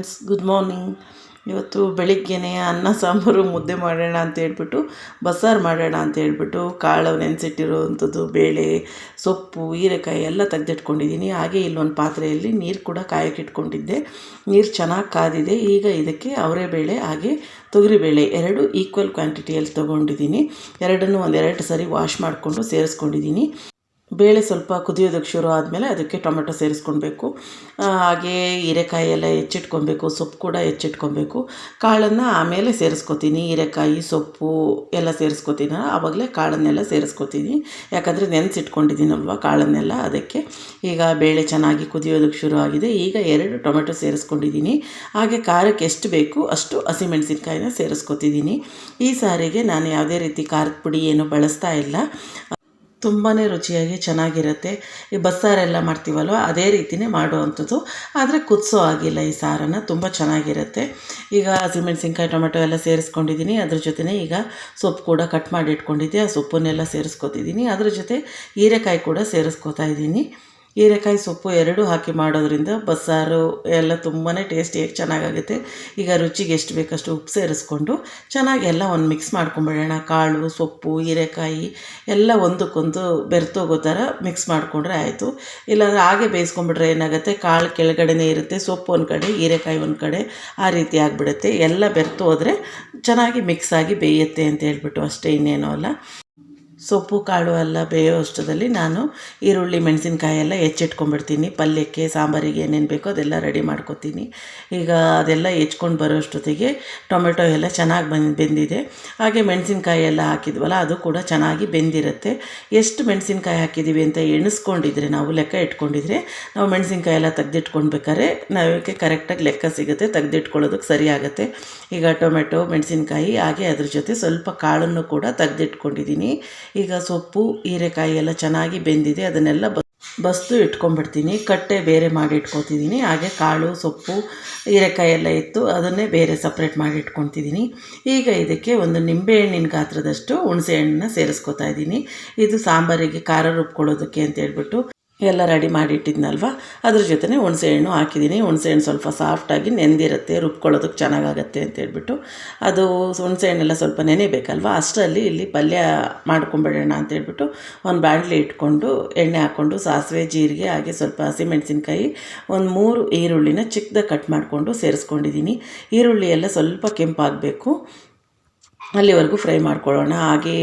Friends, good morning. ಇವತ್ತು ಬೆಳಿಗ್ಗೆನೇ ಅನ್ನ, ಸಾಂಬಾರು, ಮುದ್ದೆ ಮಾಡೋಣ ಅಂತ ಹೇಳ್ಬಿಟ್ಟು, ಬಸ್ಸಾರು ಮಾಡೋಣ ಅಂತ ಹೇಳ್ಬಿಟ್ಟು ಕಾಳು ನೆನೆಸಿಟ್ಟಿರುವಂಥದ್ದು, ಬೇಳೆ, ಸೊಪ್ಪು, ಹೀರೆಕಾಯಿ ಎಲ್ಲ ತೆಗೆದಿಟ್ಕೊಂಡಿದ್ದೀನಿ. ಹಾಗೆ ಇಲ್ಲೊಂದು ಪಾತ್ರೆಯಲ್ಲಿ ನೀರು ಕೂಡ ಕಾಯಕ್ಕೆ ಇಟ್ಕೊಂಡಿದ್ದೆ. ನೀರು ಚೆನ್ನಾಗಿ ಕಾದಿದೆ. ಈಗ ಇದಕ್ಕೆ ಅವರೆಬೇಳೆ ಹಾಗೆ ತೊಗರಿಬೇಳೆ ಎರಡು ಈಕ್ವಲ್ ಕ್ವಾಂಟಿಟಿಯಲ್ಲಿ ತೊಗೊಂಡಿದ್ದೀನಿ. ಎರಡನ್ನೂ ಒಂದೆರಡು ಸರಿ ವಾಶ್ ಮಾಡಿಕೊಂಡು ಸೇರಿಸ್ಕೊಂಡಿದ್ದೀನಿ. ಬೇಳೆ ಸ್ವಲ್ಪ ಕುದಿಯೋದಕ್ಕೆ ಶುರು ಆದಮೇಲೆ ಅದಕ್ಕೆ ಟೊಮೆಟೊ ಸೇರಿಸ್ಕೊಳ್ಬೇಕು. ಹಾಗೆ ಹೀರೆಕಾಯಿ ಎಲ್ಲ ಹೆಚ್ಚಿಟ್ಕೊಬೇಕು ಸೊಪ್ಪು ಕೂಡ ಹೆಚ್ಚಿಟ್ಕೊಬೇಕು ಕಾಳನ್ನು ಆಮೇಲೆ ಸೇರಿಸ್ಕೊತೀನಿ, ಹೀರೆಕಾಯಿ, ಸೊಪ್ಪು ಎಲ್ಲ ಸೇರಿಸ್ಕೊತೀನಿ. ಆವಾಗಲೇ ಕಾಳನ್ನೆಲ್ಲ ಸೇರಿಸ್ಕೊತೀನಿ. ಯಾಕಂದರೆ ನೆನೆಸಿಟ್ಕೊಂಡಿದ್ದೀನಲ್ವ ಕಾಳನ್ನೆಲ್ಲ, ಅದಕ್ಕೆ ಈಗ ಬೇಳೆ ಚೆನ್ನಾಗಿ ಕುದಿಯೋದಕ್ಕೆ ಶುರು ಆಗಿದೆ. ಈಗ ಎರಡು ಟೊಮೆಟೊ ಸೇರಿಸ್ಕೊಂಡಿದ್ದೀನಿ. ಹಾಗೆ ಖಾರಕ್ಕೆ ಎಷ್ಟು ಬೇಕು ಅಷ್ಟು ಹಸಿಮೆಣಸಿನ್ಕಾಯಿನ ಸೇರಿಸ್ಕೊತಿದ್ದೀನಿ. ಈ ಸಾರಿಗೆ ನಾನು ಯಾವುದೇ ರೀತಿ ಖಾರದ ಪುಡಿ ಏನು ಬಳಸ್ತಾ ಇಲ್ಲ. ತುಂಬಾ ರುಚಿಯಾಗಿ ಚೆನ್ನಾಗಿರುತ್ತೆ. ಈ ಬಸ್ಸಾರೆಲ್ಲ ಮಾಡ್ತೀವಲ್ವ? ಅದೇ ರೀತಿಯೇ ಮಾಡುವಂಥದ್ದು. ಆದರೆ ಕುದಿಸೋ ಆಗಿಲ್ಲ ಈ ಸಾರನ್ನು. ತುಂಬ ಚೆನ್ನಾಗಿರುತ್ತೆ. ಈಗ ಹಸಿಮೆಣಸಿನ್ಕಾಯಿ, ಟೊಮೆಟೊ ಎಲ್ಲ ಸೇರಿಸ್ಕೊಂಡಿದ್ದೀನಿ ಅದ್ರ ಜೊತೆನೇ ಈಗ ಸೊಪ್ಪು ಕೂಡ ಕಟ್ ಮಾಡಿ ಇಟ್ಕೊಂಡಿದ್ದೆ. ಆ ಸೊಪ್ಪನ್ನೆಲ್ಲ ಸೇರಿಸ್ಕೊತಿದ್ದೀನಿ ಅದ್ರ ಜೊತೆ ಹೀರೆಕಾಯಿ ಕೂಡ ಸೇರಿಸ್ಕೊತಾ ಇದ್ದೀನಿ ಹೀರೆಕಾಯಿ ಸೊಪ್ಪು ಎರಡೂ ಹಾಕಿ ಮಾಡೋದ್ರಿಂದ ಬಸ್ಸಾರು ಎಲ್ಲ ತುಂಬಾ ಟೇಸ್ಟಿಯಾಗಿ ಚೆನ್ನಾಗಾಗುತ್ತೆ. ಈಗ ರುಚಿಗೆ ಎಷ್ಟು ಬೇಕಷ್ಟು ಉಪ್ಪು ಸೇರಿಸ್ಕೊಂಡು ಚೆನ್ನಾಗಿ ಎಲ್ಲ ಒಂದು ಮಿಕ್ಸ್ ಮಾಡ್ಕೊಂಬಿಡೋಣ. ಕಾಳು, ಸೊಪ್ಪು, ಹೀರೆಕಾಯಿ ಎಲ್ಲ ಒಂದಕ್ಕೊಂದು ಬೆರ್ತೋಗೋ ಥರ ಮಿಕ್ಸ್ ಮಾಡಿಕೊಂಡ್ರೆ ಆಯಿತು. ಇಲ್ಲಾಂದರೆ ಹಾಗೆ ಬೇಯಿಸ್ಕೊಂಬಿಟ್ರೆ ಏನಾಗುತ್ತೆ? ಕಾಳು ಕೆಳಗಡೆನೇ ಇರುತ್ತೆ, ಸೊಪ್ಪು ಒಂದು ಕಡೆ, ಹೀರೆಕಾಯಿ ಒಂದು ಕಡೆ ಆ ರೀತಿ ಆಗಿಬಿಡುತ್ತೆ. ಎಲ್ಲ ಬೆರ್ತು ಹೋದರೆ ಚೆನ್ನಾಗಿ ಮಿಕ್ಸ್ ಆಗಿ ಬೇಯುತ್ತೆ ಅಂತ ಹೇಳ್ಬಿಟ್ಟು ಅಷ್ಟೇ ಇನ್ನೇನೂ ಅಲ್ಲ. ಸೊಪ್ಪು, ಕಾಳು ಎಲ್ಲ ಬೇಯೋ ಅಷ್ಟರಲ್ಲಿ ನಾನು ಈರುಳ್ಳಿ, ಮೆಣಸಿನ್ಕಾಯಿ ಎಲ್ಲ ಹೆಚ್ಚಿಟ್ಕೊಂಡ್ಬಿಡ್ತೀನಿ. ಪಲ್ಯಕ್ಕೆ, ಸಾಂಬಾರಿಗೆ ಏನೇನು ಬೇಕೋ ಅದೆಲ್ಲ ರೆಡಿ ಮಾಡ್ಕೊತೀನಿ. ಈಗ ಅದೆಲ್ಲ ಹೆಚ್ಕೊಂಡು ಬರೋ ಅಷ್ಟೊತ್ತಿಗೆ ಟೊಮೆಟೊ ಎಲ್ಲ ಚೆನ್ನಾಗಿ ಬಂದು, ಬೆಂದಿದೆ. ಹಾಗೆ ಮೆಣಸಿನ್ಕಾಯಿ ಎಲ್ಲ ಹಾಕಿದ್ವಲ್ಲ, ಅದು ಕೂಡ ಚೆನ್ನಾಗಿ ಬೆಂದಿರುತ್ತೆ. ಎಷ್ಟು ಮೆಣಸಿನ್ಕಾಯಿ ಹಾಕಿದ್ದೀವಿ ಅಂತ ಎಣಿಸ್ಕೊಂಡಿದ್ರೆ, ನಾವು ಲೆಕ್ಕ ಇಟ್ಕೊಂಡಿದ್ರೆ, ನಾವು ಮೆಣಸಿನ್ಕಾಯಿ ಎಲ್ಲ ತೆಗೆದಿಟ್ಕೊಳ್ಬೇಕಾದ್ರೆ ನಾವಕ್ಕೆ ಕರೆಕ್ಟಾಗಿ ಲೆಕ್ಕ ಸಿಗುತ್ತೆ, ತೆಗ್ದಿಟ್ಕೊಳ್ಳೋದಕ್ಕೆ ಸರಿ ಆಗುತ್ತೆ. ಈಗ ಟೊಮೆಟೊ, ಮೆಣಸಿನ್ಕಾಯಿ, ಹಾಗೆ ಅದ್ರ ಜೊತೆ ಸ್ವಲ್ಪ ಕಾಳನ್ನು ಕೂಡ ತೆಗ್ದಿಟ್ಕೊಂಡಿದ್ದೀನಿ. ಈಗ ಸೊಪ್ಪು, ಹೀರೆಕಾಯಿ ಎಲ್ಲ ಚೆನ್ನಾಗಿ ಬೆಂದಿದೆ. ಅದನ್ನೆಲ್ಲ ಬಸ್ತು ಇಟ್ಕೊಂಡ್ಬಿಡ್ತೀನಿ. ಕಟ್ಟೆ ಬೇರೆ ಮಾಡಿ ಇಟ್ಕೊತಿದ್ದೀನಿ ಹಾಗೆ ಕಾಳು, ಸೊಪ್ಪು, ಹೀರೆಕಾಯಿ ಎಲ್ಲ ಇತ್ತು. ಅದನ್ನೇ ಬೇರೆ ಸಪ್ರೇಟ್ ಮಾಡಿ ಇಟ್ಕೊತಿದ್ದೀನಿ ಈಗ ಇದಕ್ಕೆ ಒಂದು ನಿಂಬೆಹಣ್ಣಿನ ಗಾತ್ರದಷ್ಟು ಹುಣಸೆ ಹಣ್ಣನ್ನ ಸೇರಿಸ್ಕೊತಾ ಇದ್ದೀನಿ ಇದು ಸಾಂಬಾರಿಗೆ ಖಾರ ರುಬ್ಕೊಳ್ಳೋದಕ್ಕೆ ಅಂತ ಹೇಳ್ಬಿಟ್ಟು ಎಲ್ಲ ರೆಡಿ ಮಾಡಿಟ್ಟಿದ್ನಲ್ವ? ಅದ್ರ ಜೊತೆ ಹುಣಸೆಹಣ್ಣು ಹಾಕಿದ್ದೀನಿ. ಹುಣಸೆಹಣ್ಣು ಸ್ವಲ್ಪ ಸಾಫ್ಟಾಗಿ ನೆಂದಿರುತ್ತೆ, ರುಬ್ಕೊಳ್ಳೋದಕ್ಕೆ ಚೆನ್ನಾಗಾಗತ್ತೆ ಅಂತ ಹೇಳ್ಬಿಟ್ಟು. ಅದು ಹುಣಸೆಹಣ್ಣೆಲ್ಲ ಸ್ವಲ್ಪ ನೆನೆಬೇಕಲ್ವ? ಅಷ್ಟರಲ್ಲಿ ಇಲ್ಲಿ ಪಲ್ಯ ಮಾಡ್ಕೊಂಬಿಡೋಣ ಅಂತ ಹೇಳ್ಬಿಟ್ಟು ಒಂದು ಬಾಣಲೆ ಇಟ್ಕೊಂಡು, ಎಣ್ಣೆ ಹಾಕ್ಕೊಂಡು, ಸಾಸಿವೆ, ಜೀರಿಗೆ, ಹಾಗೆ ಸ್ವಲ್ಪ ಹಸಿಮೆಣಸಿನ್ಕಾಯಿ, ಒಂದು ಮೂರು ಈರುಳ್ಳಿನ ಚಿಕ್ಕದಾಗಿ ಕಟ್ ಮಾಡಿಕೊಂಡು ಸೇರಿಸ್ಕೊಂಡಿದ್ದೀನಿ. ಈರುಳ್ಳಿ ಎಲ್ಲ ಸ್ವಲ್ಪ ಕೆಂಪಾಗಬೇಕು. ಅಲ್ಲಿವರೆಗೂ ಫ್ರೈ ಮಾಡ್ಕೊಳ್ಳೋಣ. ಹಾಗೆ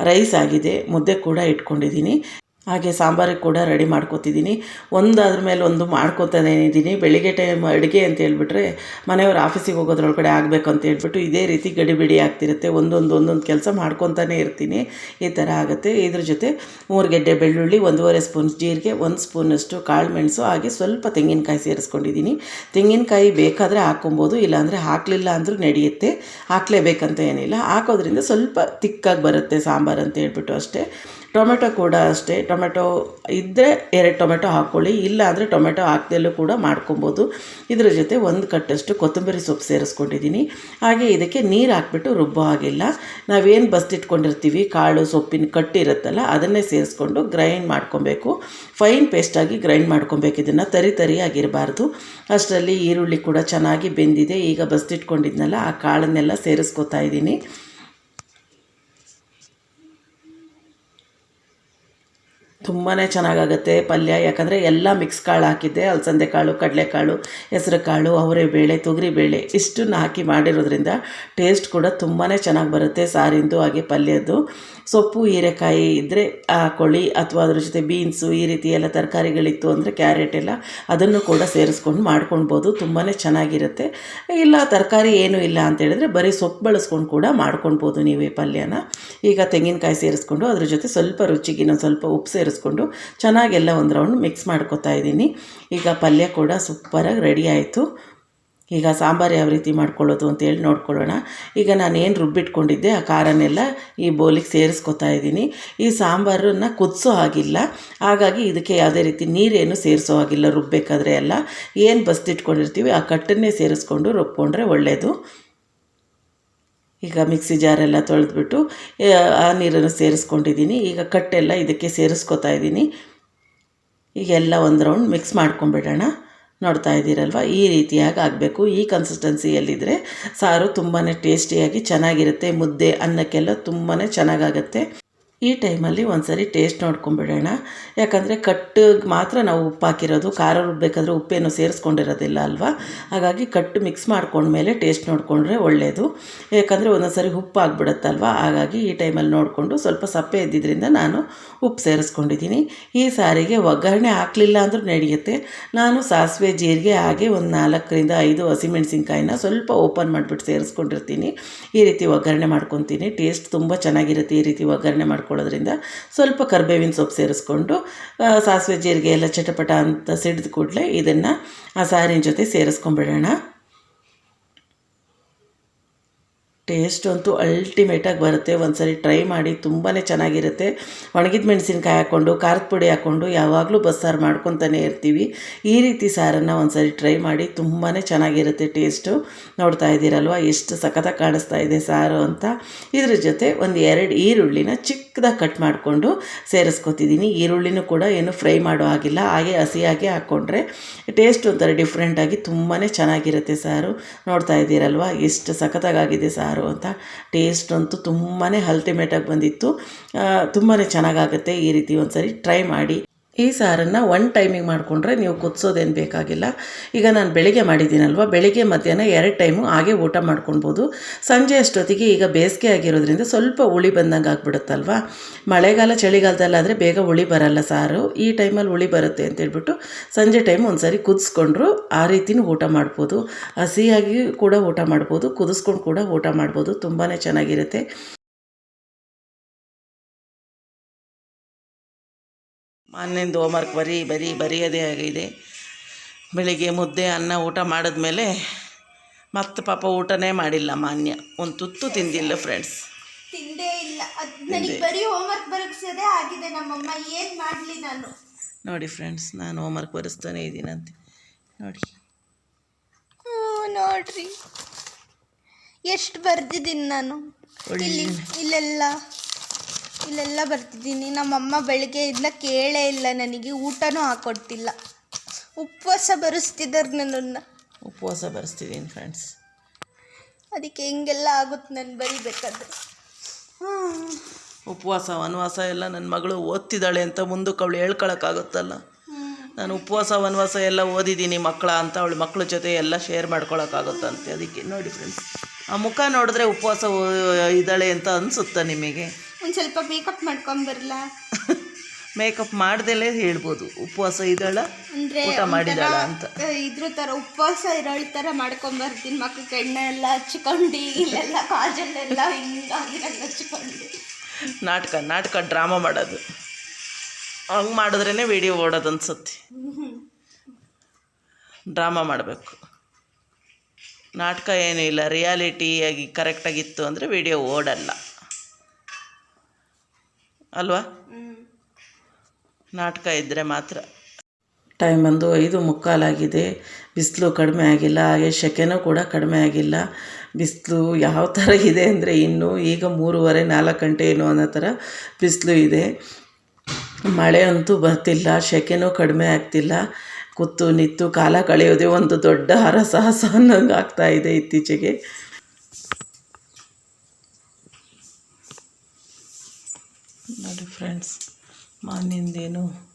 ರೈಸ್ ಆಗಿದೆ, ಮುದ್ದೆ ಕೂಡ ಇಟ್ಕೊಂಡಿದ್ದೀನಿ. ಹಾಗೆ ಸಾಂಬಾರಿಗೆ ಕೂಡ ರೆಡಿ ಮಾಡ್ಕೋತಿದ್ದೀನಿ. ಒಂದು ಅದ್ರ ಮೇಲೆ ಒಂದು ಮಾಡ್ಕೊತಾನೆ ಇದ್ದೀನಿ. ಬೆಳಿಗ್ಗೆ ಟೈಮ್ ಅಡುಗೆ ಅಂತ ಹೇಳ್ಬಿಟ್ರೆ ಮನೆಯವ್ರು ಆಫೀಸಿಗೆ ಹೋಗೋದ್ರೊಳಗಡೆ ಆಗಬೇಕು ಅಂತ ಹೇಳ್ಬಿಟ್ಟು ಇದೇ ರೀತಿ ಗಡಿಬಿಡಿ ಆಗ್ತಿರುತ್ತೆ. ಒಂದೊಂದು ಒಂದೊಂದು ಕೆಲಸ ಮಾಡ್ಕೊತಾನೆ ಇರ್ತೀನಿ. ಈ ಥರ ಆಗುತ್ತೆ. ಇದ್ರ ಜೊತೆ ಮೂರು ಗೆಡ್ಡೆ ಬೆಳ್ಳುಳ್ಳಿ, ಒಂದೂವರೆ ಸ್ಪೂನ್ ಜೀರಿಗೆ, ಒಂದು ಸ್ಪೂನಷ್ಟು ಕಾಳು ಮೆಣಸು, ಹಾಗೆ ಸ್ವಲ್ಪ ತೆಂಗಿನಕಾಯಿ ಸೇರಿಸ್ಕೊಂಡಿದ್ದೀನಿ. ತೆಂಗಿನಕಾಯಿ ಬೇಕಾದರೆ ಹಾಕ್ಕೊಬೋದು, ಇಲ್ಲಾಂದರೆ ಹಾಕಲಿಲ್ಲ ಅಂದರೂ ನಡೆಯುತ್ತೆ. ಹಾಕಲೇಬೇಕಂತ ಏನಿಲ್ಲ. ಹಾಕೋದ್ರಿಂದ ಸ್ವಲ್ಪ ತಿಕ್ಕಾಗಿ ಬರುತ್ತೆ ಸಾಂಬಾರು ಅಂತ ಹೇಳ್ಬಿಟ್ಟು ಅಷ್ಟೇ. ಟೊಮೆಟೊ ಕೂಡ ಅಷ್ಟೇ. ಟೊಮೆಟೊ ಇದ್ದರೆ ಎರಡು ಟೊಮೆಟೊ ಹಾಕ್ಕೊಳ್ಳಿ ಇಲ್ಲ ಅಂದರೆ ಟೊಮೆಟೊ ಹಾಕ್ದಲ್ಲೂ ಕೂಡ ಮಾಡ್ಕೊಬೋದು. ಇದರ ಜೊತೆ ಒಂದು ಕಟ್ಟಷ್ಟು ಕೊತ್ತಂಬರಿ ಸೊಪ್ಪು ಸೇರಿಸ್ಕೊಂಡಿದ್ದೀನಿ. ಹಾಗೆ ಇದಕ್ಕೆ ನೀರು ಹಾಕ್ಬಿಟ್ಟು ರುಬ್ಬೋ ಹಾಗಿಲ್ಲ. ನಾವೇನು ಬಸ್ತಿಟ್ಕೊಂಡಿರ್ತೀವಿ, ಕಾಳು ಸೊಪ್ಪಿನ ಕಟ್ಟಿರುತ್ತಲ್ಲ ಅದನ್ನೇ ಸೇರಿಸ್ಕೊಂಡು ಗ್ರೈಂಡ್ ಮಾಡ್ಕೊಬೇಕು. ಫೈನ್ ಪೇಸ್ಟಾಗಿ ಗ್ರೈಂಡ್ ಮಾಡ್ಕೊಬೇಕು, ಇದನ್ನು ತರಿ ತರಿಯಾಗಿರಬಾರ್ದು ಅಷ್ಟರಲ್ಲಿ ಈರುಳ್ಳಿ ಕೂಡ ಚೆನ್ನಾಗಿ ಬೆಂದಿದೆ. ಈಗ ಬಸ್ತಿಟ್ಕೊಂಡಿದ್ನಲ್ಲ, ಆ ಕಾಳನ್ನೆಲ್ಲ ಸೇರಿಸ್ಕೊತಾ ಇದ್ದೀನಿ. ತುಂಬಾ ಚೆನ್ನಾಗಾಗುತ್ತೆ ಪಲ್ಯ. ಯಾಕಂದರೆ ಎಲ್ಲ ಮಿಕ್ಸ್ ಕಾಳು ಹಾಕಿದ್ದೆ. ಅಲಸಂದೆ ಕಾಳು ಕಡಲೆಕಾಳು ಹೆಸ್ರು ಕಾಳು ಅವರೆಬೇಳೆ ತೊಗರಿಬೇಳೆ ಇಷ್ಟನ್ನು ಹಾಕಿ ಮಾಡಿರೋದ್ರಿಂದ ಟೇಸ್ಟ್ ಕೂಡ ತುಂಬಾ ಚೆನ್ನಾಗಿ ಬರುತ್ತೆ ಸಾರಿಂದು, ಹಾಗೆ ಪಲ್ಯದ್ದು. ಸೊಪ್ಪು, ಹೀರೆಕಾಯಿ ಇದ್ದರೆ ಹಾಕೊಳ್ಳಿ ಅಥವಾ ಅದ್ರ ಜೊತೆ ಬೀನ್ಸು ಈ ರೀತಿ ಎಲ್ಲ ತರಕಾರಿಗಳಿತ್ತು ಅಂದರೆ ಕ್ಯಾರೆಟ್ ಎಲ್ಲ ಅದನ್ನು ಕೂಡ ಸೇರಿಸ್ಕೊಂಡು ಮಾಡ್ಕೊಳ್ಬೋದು. ತುಂಬಾ ಚೆನ್ನಾಗಿರುತ್ತೆ. ಇಲ್ಲ, ತರಕಾರಿ ಏನೂ ಇಲ್ಲ ಅಂತ ಹೇಳಿದ್ರೆ ಬರೀ ಸೊಪ್ಪು ಬಳಸ್ಕೊಂಡು ಕೂಡ ಮಾಡ್ಕೊಳ್ಬೋದು ನೀವು ಈ ಪಲ್ಯನ. ಈಗ ತೆಂಗಿನಕಾಯಿ ಸೇರಿಸ್ಕೊಂಡು ಅದ್ರ ಜೊತೆ ಸ್ವಲ್ಪ ರುಚಿಗೆ ಇನ್ನೊಂದು ಸ್ವಲ್ಪ ಉಪ್ಪು ಸೇರಿಸ್ಕೊಂಡು ಚೆನ್ನಾಗೆಲ್ಲ ಒಂದು ರೌಂಡ್ ಮಿಕ್ಸ್ ಮಾಡ್ಕೊತಾ ಇದ್ದೀನಿ. ಈಗ ಪಲ್ಯ ಕೂಡ ಸೂಪರಾಗಿ ರೆಡಿ ಆಯಿತು. ಈಗ ಸಾಂಬಾರು ಯಾವ ರೀತಿ ಮಾಡ್ಕೊಳ್ಳೋದು ಅಂತೇಳಿ ನೋಡ್ಕೊಳ್ಳೋಣ. ಈಗ ನಾನು ಏನು ರುಬ್ಬಿಟ್ಕೊಂಡಿದ್ದೆ ಆ ಖಾರನೆಲ್ಲ ಈ ಬೋಲಿಗೆ ಸೇರಿಸ್ಕೊತಾ ಇದ್ದೀನಿ. ಈ ಸಾಂಬಾರನ್ನು ಕುದಿಸೋ ಹಾಗಿಲ್ಲ. ಹಾಗಾಗಿ ಇದಕ್ಕೆ ಯಾವುದೇ ರೀತಿ ನೀರೇನು ಸೇರಿಸೋ ಹಾಗಿಲ್ಲ ರುಬ್ಬಬೇಕಾದ್ರೆ ಎಲ್ಲ ಏನು ಬಸ್ತಿಟ್ಕೊಂಡಿರ್ತೀವಿ, ಆ ಕಟ್ಟನ್ನೇ ಸೇರಿಸ್ಕೊಂಡು ರುಬ್ಕೊಂಡ್ರೆ ಒಳ್ಳೆಯದು ಈಗ ಮಿಕ್ಸಿ ಜಾರೆಲ್ಲ ತೊಳೆದ್ಬಿಟ್ಟು ಆ ನೀರನ್ನು ಸೇರಿಸ್ಕೊಂಡಿದ್ದೀನಿ. ಈಗ ಕಟ್ಟೆಲ್ಲ ಇದಕ್ಕೆ ಸೇರಿಸ್ಕೊತಾ ಇದ್ದೀನಿ. ಈಗೆಲ್ಲ ಒಂದು ರೌಂಡ್ ಮಿಕ್ಸ್ ಮಾಡ್ಕೊಂಬಿಡೋಣ. ನೋಡ್ತಾ ಇದ್ದೀರಲ್ವ? ಈ ರೀತಿಯಾಗಿ ಆಗಬೇಕು. ಈ ಕನ್ಸಿಸ್ಟೆನ್ಸಿಯಲ್ಲಿದ್ದರೆ ಸಾರು ತುಂಬಾ ಟೇಸ್ಟಿಯಾಗಿ ಚೆನ್ನಾಗಿರುತ್ತೆ. ಮುದ್ದೆ ಅನ್ನಕ್ಕೆಲ್ಲ ತುಂಬಾ ಚೆನ್ನಾಗಾಗತ್ತೆ. ಈ ಟೈಮಲ್ಲಿ ಒಂದ್ಸರಿ ಟೇಸ್ಟ್ ನೋಡ್ಕೊಂಬಿಡೋಣ. ಯಾಕಂದರೆ ಕಟ್ಟಿಗೆ ಮಾತ್ರ ನಾವು ಉಪ್ಪು ಹಾಕಿರೋದು, ಖಾರ ರುಬ್ಬೇಕಾದ್ರೆ ಉಪ್ಪೇನು ಸೇರಿಸ್ಕೊಂಡಿರೋದಿಲ್ಲ ಅಲ್ವಾ? ಹಾಗಾಗಿ ಕಟ್ಟು ಮಿಕ್ಸ್ ಮಾಡ್ಕೊಂಡ್ಮೇಲೆ ಟೇಸ್ಟ್ ನೋಡಿಕೊಂಡ್ರೆ ಒಳ್ಳೆಯದು ಯಾಕಂದರೆ ಒಂದೊಂದು ಸರಿ ಉಪ್ಪು ಆಗಿಬಿಡುತ್ತಲ್ವ? ಹಾಗಾಗಿ ಈ ಟೈಮಲ್ಲಿ ನೋಡಿಕೊಂಡು ಸ್ವಲ್ಪ ಸಪ್ಪೆ ಇದ್ದಿದ್ದರಿಂದ ನಾನು ಉಪ್ಪು ಸೇರಿಸ್ಕೊಂಡಿದ್ದೀನಿ. ಈ ಸಾರಿಗೆ ಒಗ್ಗರಣೆ ಹಾಕಲಿಲ್ಲ ಅಂದರೂ ನಡೆಯುತ್ತೆ. ನಾನು ಸಾಸಿವೆ ಜೀರಿಗೆ ಹಾಗೆ ಒಂದು ನಾಲ್ಕರಿಂದ ಐದು ಹಸಿಮೆಣಸಿನ್ಕಾಯಿನ ಸ್ವಲ್ಪ ಓಪನ್ ಮಾಡಿಬಿಟ್ಟು ಸೇರಿಸ್ಕೊಂಡಿರ್ತೀನಿ. ಈ ರೀತಿ ಒಗ್ಗರಣೆ ಮಾಡ್ಕೊತೀನಿ. ಟೇಸ್ಟ್ ತುಂಬ ಚೆನ್ನಾಗಿರುತ್ತೆ ಈ ರೀತಿ ಒಗ್ಗರಣೆ ಮಾಡ್ಕೊಳ್ಳೋದ್ರಿಂದ ಸ್ವಲ್ಪ ಕರ್ಬೇವಿನ ಸೊಪ್ಪು ಸೇರಿಸ್ಕೊಂಡು ಸಾಸಿವೆ ಜೀರಿಗೆ ಎಲ್ಲ ಚಟಪಟ ಅಂತ ಸಿಡಿದ ಕೂಡಲೇ ಇದನ್ನು ಆ ಸಾರಿನ ಜೊತೆ ಸೇರಿಸ್ಕೊಂಬಿಡೋಣ. ಟೇಸ್ಟ್ ಅಂತೂ ಅಲ್ಟಿಮೇಟಾಗಿ ಬರುತ್ತೆ. ಒಂದು ಸರಿ ಟ್ರೈ ಮಾಡಿ ತುಂಬಾ ಚೆನ್ನಾಗಿರುತ್ತೆ. ಒಣಗಿದ ಮೆಣಸಿನ್ಕಾಯಿ ಹಾಕ್ಕೊಂಡು ಖಾರದ ಪುಡಿ ಹಾಕ್ಕೊಂಡು ಯಾವಾಗಲೂ ಬಸ್ಸಾರು ಮಾಡ್ಕೊತಾನೆ ಇರ್ತೀವಿ. ಈ ರೀತಿ ಸಾರನ್ನು ಒಂದು ಸರಿ ಟ್ರೈ ಮಾಡಿ ತುಂಬಾ ಚೆನ್ನಾಗಿರುತ್ತೆ ಟೇಸ್ಟು ನೋಡ್ತಾ ಇದ್ದೀರಲ್ವ? ಎಷ್ಟು ಸಖತ್ತಾಗಿ ಕಾಣಿಸ್ತಾ ಇದೆ ಸಾರು ಅಂತ. ಇದ್ರ ಜೊತೆ ಒಂದು ಎರಡು ಈರುಳ್ಳಿನ ಚಿಕ್ಕದಾಗಿ ಕಟ್ ಮಾಡಿಕೊಂಡು ಸೇರಿಸ್ಕೊತಿದ್ದೀನಿ. ಈರುಳ್ಳಿನೂ ಕೂಡ ಏನು ಫ್ರೈ ಮಾಡೋ ಹಾಗಿಲ್ಲ. ಹಾಗೆ ಹಸಿಯಾಗೆ ಹಾಕ್ಕೊಂಡ್ರೆ ಟೇಸ್ಟ್ ಒಂಥರ ಡಿಫ್ರೆಂಟಾಗಿ ತುಂಬಾ ಚೆನ್ನಾಗಿರುತ್ತೆ ಸಾರು. ನೋಡ್ತಾ ಇದ್ದೀರಲ್ವ? ಎಷ್ಟು ಸಖತ್ತಾಗಿದೆ ಸಾರು. ಅಂತ ಟೇಸ್ಟ್ ಅಂತೂ ತುಂಬಾ ಅಲ್ಟಿಮೇಟಾಗಿ ಬಂದಿತ್ತು. ತುಂಬಾ ಚೆನ್ನಾಗಾಗುತ್ತೆ ಈ ರೀತಿ ಒಂದ್ಸರಿ ಟ್ರೈ ಮಾಡಿ. ಈ ಸಾರನ್ನು ಒನ್ ಟೈಮಿಗೆ ಮಾಡಿಕೊಂಡ್ರೆ ನೀವು ಕುದಿಸೋದೇನು ಬೇಕಾಗಿಲ್ಲ. ಈಗ ನಾನು ಬೆಳಿಗ್ಗೆ ಮಾಡಿದ್ದೀನಲ್ವ? ಬೆಳಿಗ್ಗೆ, ಮಧ್ಯಾಹ್ನ ಎರಡು ಟೈಮು ಹಾಗೆ ಊಟ ಮಾಡ್ಕೊಳ್ಬೋದು. ಸಂಜೆ ಅಷ್ಟೊತ್ತಿಗೆ ಈಗ ಬೇಸಿಗೆ ಆಗಿರೋದ್ರಿಂದ ಸ್ವಲ್ಪ ಹುಳಿ ಬಂದಂಗೆ ಆಗ್ಬಿಡುತ್ತಲ್ವ? ಮಳೆಗಾಲ ಚಳಿಗಾಲದಲ್ಲಾದರೆ ಬೇಗ ಹುಳಿ ಬರಲ್ಲ ಸಾರು. ಈ ಟೈಮಲ್ಲಿ ಹುಳಿ ಬರುತ್ತೆ ಅಂತೇಳ್ಬಿಟ್ಟು ಸಂಜೆ ಟೈಮ್ ಒಂದು ಸರಿ ಕುದಿಸ್ಕೊಂಡ್ರು ಆ ರೀತಿನೂ ಊಟ ಮಾಡ್ಬೋದು. ಹಸಿಯಾಗಿ ಕೂಡ ಊಟ ಮಾಡ್ಬೋದು, ಕುದಿಸ್ಕೊಂಡು ಕೂಡ ಊಟ ಮಾಡ್ಬೋದು. ತುಂಬಾ ಚೆನ್ನಾಗಿರುತ್ತೆ. ಮಾನ್ಯಂದು ಹೋಮ್ವರ್ಕ್ ಬರೀ ಬರೀ ಬರೆಯೋದೇ ಆಗಿದೆ. ಬೆಳಿಗ್ಗೆ ಮುದ್ದೆ ಅನ್ನ ಊಟ ಮಾಡಿದ್ಮೇಲೆ ಮತ್ತೆ ಪಾಪ ಊಟನೇ ಮಾಡಿಲ್ಲ ಮಾನ್ಯ. ಒಂದು ತುತ್ತು ತಿಂದಿಲ್ಲ ಫ್ರೆಂಡ್ಸ್ ತಿಂದೇ ಇಲ್ಲ. ಅದ್ ನನಗೆ ಬರೀ ಹೋಮ್ವರ್ಕ್ ಬರಗ್ಸೋದೇ ಆಗಿದೆ ನಮ್ಮಮ್ಮ. ಏನ್ ಮಾಡ್ಲಿ ನಾನು? ನೋಡಿ ಫ್ರೆಂಡ್ಸ್ ನಾನು ಹೋಮ್ವರ್ಕ್ ಬರೆಸ್ತಾನೆ ಇದ್ದೀನಂತೆ. ನೋಡಿ. ನೋಡ್ರಿ. ಎಷ್ಟು ಬರ್ದಿದ್ದೀನಿ ನಾನು? ಇಲ್ಲಿ ಇಲ್ಲೆಲ್ಲ? ಇಲ್ಲೆಲ್ಲ ಬರ್ತಿದ್ದೀನಿ. ನಮ್ಮಮ್ಮ ಬೆಳಿಗ್ಗೆಯಿಂದ ಕೇಳೇ ಇಲ್ಲ ನನಗೆ. ಊಟನೂ ಹಾಕೊಡ್ತಿಲ್ಲ. ಉಪವಾಸ ಬರೆಸ್ತಿದ್ದಾರೆ ನನ್ನನ್ನು. ಉಪವಾಸ ಬರೆಸ್ತಿದ್ದೀನಿ ಫ್ರೆಂಡ್ಸ್ ಅದಕ್ಕೆ ಹೆಂಗೆಲ್ಲ ಆಗುತ್ತೆ ನಾನು ಬರಿಬೇಕಾದ್ರೆ. ಉಪವಾಸ ವನವಾಸ ಎಲ್ಲ ನನ್ನ ಮಗಳು ಓದ್ತಿದ್ದಾಳೆ ಅಂತ ಮುಂದಕ್ಕೆ ಅವಳು ಹೇಳ್ಕೊಳಕ್ಕಾಗುತ್ತಲ್ಲ. ನಾನು ಉಪವಾಸ ವನವಾಸ ಎಲ್ಲ ಓದಿದ್ದೀನಿ ಮಕ್ಕಳ ಅಂತ ಅವಳು ಮಕ್ಕಳ ಜೊತೆ ಎಲ್ಲ ಶೇರ್ ಮಾಡ್ಕೊಳಕ್ಕಾಗುತ್ತಂತೆ. ಅದಕ್ಕೆ ನೋಡಿ ಫ್ರೆಂಡ್ಸ್ ಆ ಮುಖ ನೋಡಿದ್ರೆ ಉಪವಾಸ ಇದ್ದಾಳೆ ಅಂತ ಅನಿಸುತ್ತಾ ನಿಮಗೆ? ಒಂದ್ ಸ್ವಲ್ಪ ಮೇಕಪ್ ಮಾಡ್ಕೊಂಬರಲ್ಲ ಮೇಕಪ್ ಮಾಡ್ದಲೇ ಹೇಳ್ಬೋದು. ಉಪವಾಸ ಇದ್ದಾಳ ಅಂದ್ರೆ ಊಟ ಮಾಡಿದಾಳ ಅಂತ. ಇದ್ರ ತರ ಉಪವಾಸ ಇರೋಳ ತರ ಮಾಡ್ಕೊಂಡ್ ಬರ್ತೀನಿ. ಮಕ್ಕಳಿಗೆ ಎಣ್ಣೆ ಎಲ್ಲ ಹಚ್ಕೊಂಡು ಇಲ್ಲೆಲ್ಲ ಕಾಜಲ್ಲೆಲ್ಲ ಹಿಂಗಾಗಿರಂಗ ಹಚ್ಕೊಂಡು. ನಾಟಕ ನಾಟಕ ಡ್ರಾಮಾ ಮಾಡೋದು. ಹಂಗೆ ಮಾಡಿದ್ರೇನೆ ವಿಡಿಯೋ ಓಡೋದು ಅನ್ಸುತ್ತೆ. ಡ್ರಾಮಾ ಮಾಡಬೇಕು. ನಾಟಕ ಏನೂ ಇಲ್ಲ ರಿಯಾಲಿಟಿಯಾಗಿ ಕರೆಕ್ಟಾಗಿತ್ತು ಅಂದರೆ ವಿಡಿಯೋ ಓಡಲ್ಲ. ಅಲ್ವಾ? ನಾಟಕ ಇದ್ದರೆ ಮಾತ್ರ. ಟೈಮ್ ಬಂದು ಐದು ಮುಕ್ಕಾಲಾಗಿದೆ. ಬಿಸಿಲು ಕಡಿಮೆ ಆಗಿಲ್ಲ ಹಾಗೆ ಸೆಕೆನೂ ಕೂಡ ಕಡಿಮೆ ಆಗಿಲ್ಲ. ಬಿಸಿಲು ಯಾವ ಥರ ಇದೆ ಅಂದರೆ ಇನ್ನೂ ಈಗ ಮೂರುವರೆ ನಾಲ್ಕು ಗಂಟೆ ಏನು ಅನ್ನೋ ಥರ ಬಿಸಿಲು ಇದೆ. ಮಳೆ ಅಂತೂ ಬರ್ತಿಲ್ಲ ಸೆಕೆನೂ ಕಡಿಮೆ ಆಗ್ತಿಲ್ಲ. ಕೂತು ನಿತ್ತು ಕಾಲ ಕಳೆಯೋದೇ ಒಂದು ದೊಡ್ಡ ಹರಸಾಹಸ ಅನ್ನೋಂಗೆ ಆಗ್ತಾ ಇದೆ ಇತ್ತೀಚೆಗೆ. ನೋಡಿ ಫ್ರೆಂಡ್ಸ್ ಮಾನಿಂದೇನು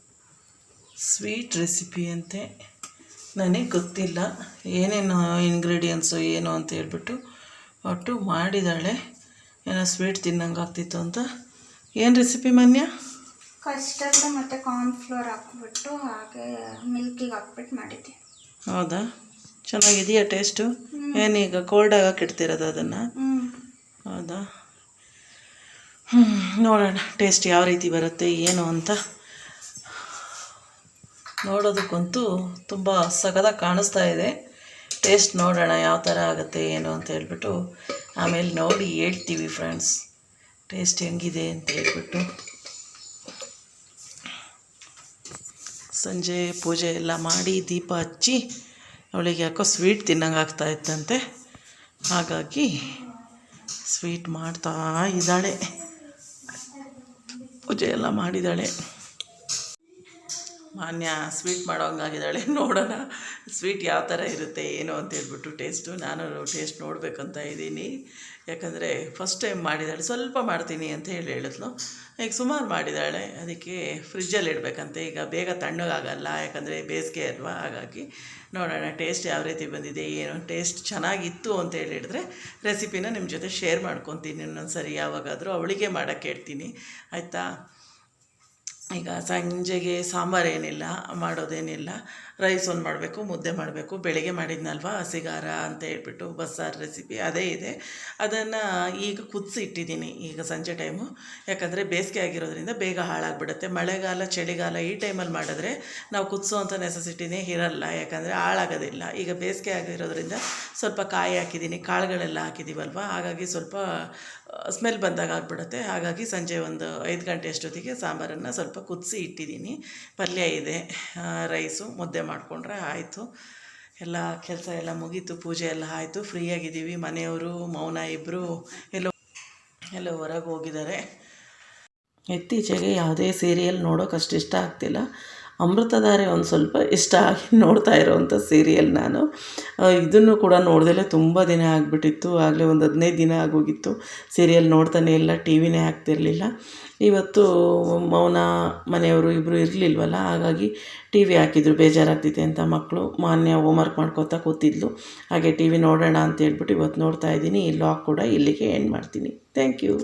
ಸ್ವೀಟ್ ರೆಸಿಪಿ ಅಂತೆ. ನನಗೆ ಗೊತ್ತಿಲ್ಲ ಏನೇನು ಇಂಗ್ರೀಡಿಯೆಂಟ್ಸು ಏನು ಅಂತ ಹೇಳ್ಬಿಟ್ಟು ಒಟ್ಟು ಮಾಡಿದಾಳೆ ಏನೋ ಸ್ವೀಟ್ ತಿನ್ನಂಗೆ ಆಗ್ತಿತ್ತು ಅಂತ. ಏನು ರೆಸಿಪಿ ಮಾನ್ಯ? ಕಸ್ಟರ್ಡ್ ಮತ್ತು ಕಾರ್ನ್ಫ್ಲೋರ್ ಹಾಕ್ಬಿಟ್ಟು ಹಾಗೆ ಮಿಲ್ಕಿಗೆ ಹಾಕ್ಬಿಟ್ಟು ಮಾಡಿದ್ದೆ. ಹೌದಾ? ಚೆನ್ನಾಗಿದೆಯಾ ಟೇಸ್ಟು ಏನೀಗ ಕೋಲ್ಡಾಗಿ ಹಾಕಿಡ್ತಿರೋದು ಅದನ್ನು? ಹೌದಾ? ನೋಡೋಣ ಟೇಸ್ಟ್ ಯಾವ ರೀತಿ ಬರುತ್ತೆ, ಏನು ಅಂತ. ನೋಡೋದಕ್ಕಂತೂ ತುಂಬ ಸಗದ ಕಾಣಿಸ್ತಾ ಇದೆ. ಟೇಸ್ಟ್ ನೋಡೋಣ ಯಾವ ಥರ ಆಗುತ್ತೆ, ಏನು ಅಂತ ಹೇಳ್ಬಿಟ್ಟು. ಆಮೇಲೆ ನೋಡಿ, ಹೇಳ್ತೀವಿ ಫ್ರೆಂಡ್ಸ್ ಟೇಸ್ಟ್ ಹೆಂಗಿದೆ ಅಂತ ಹೇಳ್ಬಿಟ್ಟು. ಸಂಜೆ ಪೂಜೆ ಎಲ್ಲ ಮಾಡಿ ದೀಪ ಹಚ್ಚಿ, ಅವಳಿಗೆ ಯಾಕೋ ಸ್ವೀಟ್ ತಿನ್ನಂಗೆ ಆಗ್ತಾ ಇತ್ತಂತೆ. ಹಾಗಾಗಿ ಸ್ವೀಟ್ ಮಾಡ್ತಾ ಇದ್ದಾಳೆ. ಪೂಜೆ ಎಲ್ಲ ಮಾಡಿದ್ದಾಳೆ ಮಾನ್ಯ ಸ್ವೀಟ್ ಮಾಡೋಂಗಾಗಿದ್ದಾಳೆ. ನೋಡೋಣ ಸ್ವೀಟ್ ಯಾವ ಥರ ಇರುತ್ತೆ, ಏನು ಅಂತ ಹೇಳ್ಬಿಟ್ಟು ಟೇಸ್ಟು ನಾನು ಟೇಸ್ಟ್ ನೋಡಬೇಕಂತ ಇದ್ದೀನಿ. ಯಾಕಂದರೆ ಫಸ್ಟ್ ಟೈಮ್ ಮಾಡಿದ್ದಾಳೆ ಸ್ವಲ್ಪ ಮಾಡ್ತೀನಿ ಅಂತ ಹೇಳಿ ಹೇಳಿದ್ಲು. ಈಗ ಸುಮಾರು ಮಾಡಿದ್ದಾಳೆ ಅದಕ್ಕೆ ಫ್ರಿಜ್ಜಲ್ಲಿ ಇಡಬೇಕಂತೆ. ಈಗ ಬೇಗ ತಣ್ಣಗಾಗಲ್ಲ, ಯಾಕಂದರೆ ಬೇಸಿಗೆ ಅಲ್ವಾ, ಹಾಗಾಗಿ ನೋಡೋಣ ಟೇಸ್ಟ್ ಯಾವ ರೀತಿ ಬಂದಿದೆ, ಏನು ಟೇಸ್ಟ್ ಚೆನ್ನಾಗಿತ್ತು ಅಂತ ಹೇಳಿ ಹೇಳಿದ್ರೆ ರೆಸಿಪಿನ ನಿಮ್ಮ ಜೊತೆ ಶೇರ್ ಮಾಡ್ಕೊತೀನಿ ಇನ್ನೊಂದು ಸರಿ ಯಾವಾಗಾದರೂ ಅವಳಿಗೆ ಮಾಡೋಕ್ಕೆ ಹೇಳ್ತೀನಿ. ಆಯಿತಾ? ಈಗ ಸಂಜೆಗೆ ಸಾಂಬಾರು ಏನಿಲ್ಲ, ಮಾಡೋದೇನಿಲ್ಲ. ರೈಸ್ ಒಂದು ಮಾಡಬೇಕು, ಮುದ್ದೆ ಮಾಡಬೇಕು, ಬೆಳಗ್ಗೆ ಮಾಡಿದ್ನಲ್ವ, ಹಸಿಗಾರ ಅಂತ ಹೇಳ್ಬಿಟ್ಟು ಬಸ್ಸಾರು ರೆಸಿಪಿ ಅದೇ ಇದೆ. ಅದನ್ನು ಈಗ ಕುದಿಸಿ ಇಟ್ಟಿದ್ದೀನಿ ಈಗ ಸಂಜೆ ಟೈಮು ಯಾಕಂದರೆ ಬೇಸಿಗೆ ಆಗಿರೋದ್ರಿಂದ ಬೇಗ ಹಾಳಾಗ್ಬಿಡುತ್ತೆ. ಮಳೆಗಾಲ, ಚಳಿಗಾಲ ಈ ಟೈಮಲ್ಲಿ ಮಾಡಿದ್ರೆ ನಾವು ಕುದಿಸೋವಂಥ ನೆಸಸಿಟಿನೇ ಇರಲ್ಲ. ಯಾಕಂದರೆ ಹಾಳಾಗೋದಿಲ್ಲ. ಈಗ ಬೇಸಿಗೆ ಆಗಿರೋದ್ರಿಂದ ಸ್ವಲ್ಪ ಕಾಯಿ ಹಾಕಿದ್ದೀನಿ, ಕಾಳುಗಳೆಲ್ಲ ಹಾಕಿದ್ದೀವಲ್ವ ಹಾಗಾಗಿ ಸ್ವಲ್ಪ ಸ್ಮೆಲ್ ಬಂದಾಗ ಆಗಿಬಿಡುತ್ತೆ. ಹಾಗಾಗಿ ಸಂಜೆ ಒಂದು ಐದು ಗಂಟೆ ಅಷ್ಟೊತ್ತಿಗೆ ಸಾಂಬಾರನ್ನು ಸ್ವಲ್ಪ ಕುದಿಸಿ ಇಟ್ಟಿದ್ದೀನಿ. ಪಲ್ಯ ಇದೆ ರೈಸು, ಮುದ್ದೆ ಮಾಡಿಕೊಂಡ್ರೆ ಆಯಿತು. ಎಲ್ಲ ಕೆಲಸ ಎಲ್ಲ ಮುಗೀತು, ಪೂಜೆ ಎಲ್ಲ ಆಯಿತು. ಫ್ರೀಯಾಗಿದ್ದೀವಿ ಮನೆಯವರು, ಮೌನ ಇಬ್ಬರು ಎಲ್ಲೋ ಎಲ್ಲೋ ಹೊರಗೆ ಹೋಗಿದ್ದಾರೆ. ಇತ್ತೀಚೆಗೆ ಯಾವುದೇ ಸೀರಿಯಲ್ ನೋಡೋಕೆ ಅಷ್ಟು ಇಷ್ಟ ಆಗ್ತಿಲ್ಲ. ಅಮೃತಧಾರೆ ಒಂದು ಸ್ವಲ್ಪ ಇಷ್ಟ ಆಗಿ ನೋಡ್ತಾ ಇರೋವಂಥ ಸೀರಿಯಲ್ ನಾನು. ಇದನ್ನು ಕೂಡ ನೋಡ್ದೆಲೆ ತುಂಬ ದಿನ ಆಗಿಬಿಟ್ಟಿತ್ತು. ಆಗಲೇ ಒಂದು ಹದಿನೈದು ದಿನ ಆಗೋಗಿತ್ತು. ಸೀರಿಯಲ್ ನೋಡ್ತಾನೆ ಇಲ್ಲ ಟಿ ವಿನೇ ಹಾಕ್ತಿರಲಿಲ್ಲ ಇವತ್ತು ಮೌನ ಮನೆಯವರು ಇಬ್ಬರು ಇರಲಿಲ್ವಲ್ಲ, ಹಾಗಾಗಿ ಟಿ ವಿ ಹಾಕಿದ್ರು. ಬೇಜಾರಾಗ್ತಿದೆ ಅಂತ ಮಕ್ಕಳು ಮಾನ್ಯ ಹೋಮ್ವರ್ಕ್ ಮಾಡ್ಕೋತಾ ಕೂತಿದ್ಲು. ಹಾಗೆ ಟಿ ವಿ ನೋಡೋಣ ಅಂತ ಹೇಳ್ಬಿಟ್ಟು ಇವತ್ತು ನೋಡ್ತಾ ಇದ್ದೀನಿ. ಈ ಲಾಗ್ ಕೂಡ ಇಲ್ಲಿಗೆ ಎಂಡ್ ಮಾಡ್ತೀನಿ. Thank you